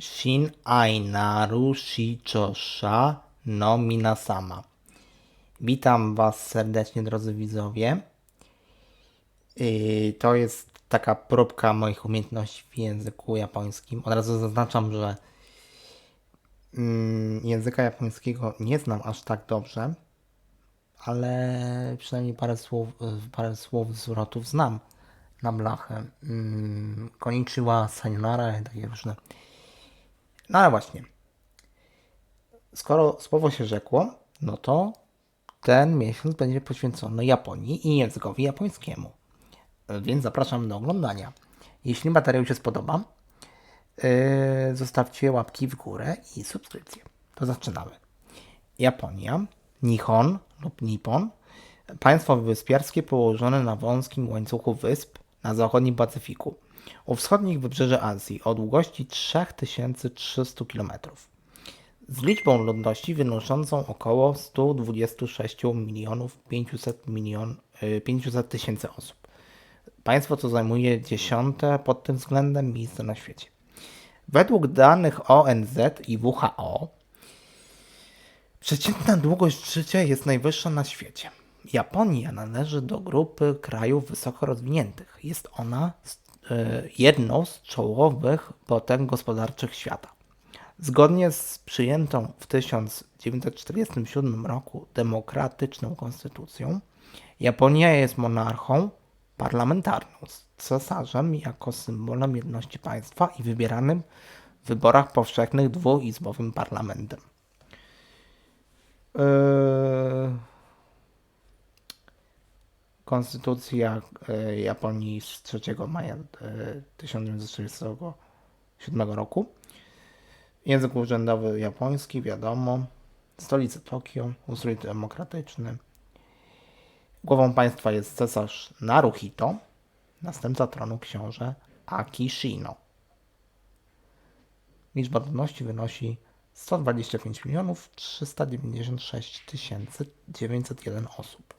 Shin Ainaru Shichosha no Minasama. Witam Was serdecznie, drodzy widzowie. Yy, To jest taka próbka moich umiejętności w języku japońskim. Od razu zaznaczam, że mm, języka japońskiego nie znam aż tak dobrze, ale przynajmniej parę słów, y, parę słów zwrotów znam na blachę. Mm, Konnichiwa, sayonara, takie różne. No ale właśnie. Skoro słowo się rzekło, no to ten miesiąc będzie poświęcony Japonii i językowi japońskiemu. Więc zapraszam do oglądania. Jeśli materiał się spodoba, yy, zostawcie łapki w górę i subskrypcję. To zaczynamy. Japonia, Nihon lub Nippon, państwo wyspiarskie położone na wąskim łańcuchu wysp na zachodnim Pacyfiku, u wschodnich wybrzeży Azji o długości 3300 km. Z liczbą ludności wynoszącą około 126 milionów 500 milion, y, 500 tysięcy osób. Państwo to zajmuje dziesiąte pod tym względem miejsce na świecie. Według danych ONZ i WHO Przeciętna długość życia jest najwyższa na świecie. Japonia należy do grupy krajów wysoko rozwiniętych. Jest ona e, jedną z czołowych potęg gospodarczych świata. Zgodnie z przyjętą w 1947 roku demokratyczną konstytucją, Japonia jest monarchą parlamentarną z cesarzem jako symbolem jedności państwa i wybieranym w wyborach powszechnych dwuizbowym parlamentem. Eee, Konstytucja e, Japonii z 3 maja e, 1947 roku. Język urzędowy japoński, wiadomo. Stolica Tokio, ustrój demokratyczny. Głową państwa jest cesarz Naruhito, następca tronu książę Akishino. Liczba ludności wynosi 125 milionów 396 tysięcy 901 osób.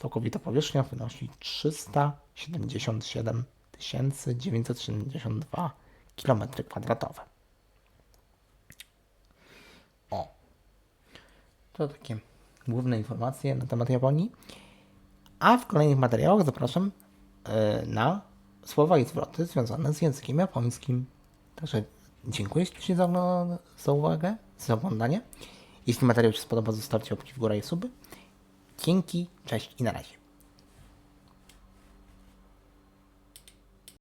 Całkowita powierzchnia wynosi 377 tysięcy 972 km kwadratowe. O. To takie główne informacje na temat Japonii. A w kolejnych materiałach zapraszam e, na słowa i zwroty związane z językiem japońskim. Także dziękuję ślicznie za, za uwagę, za oglądanie. Jeśli materiał się spodoba, zostawcie łapki w górę i suby. Dzięki, cześć i na razie.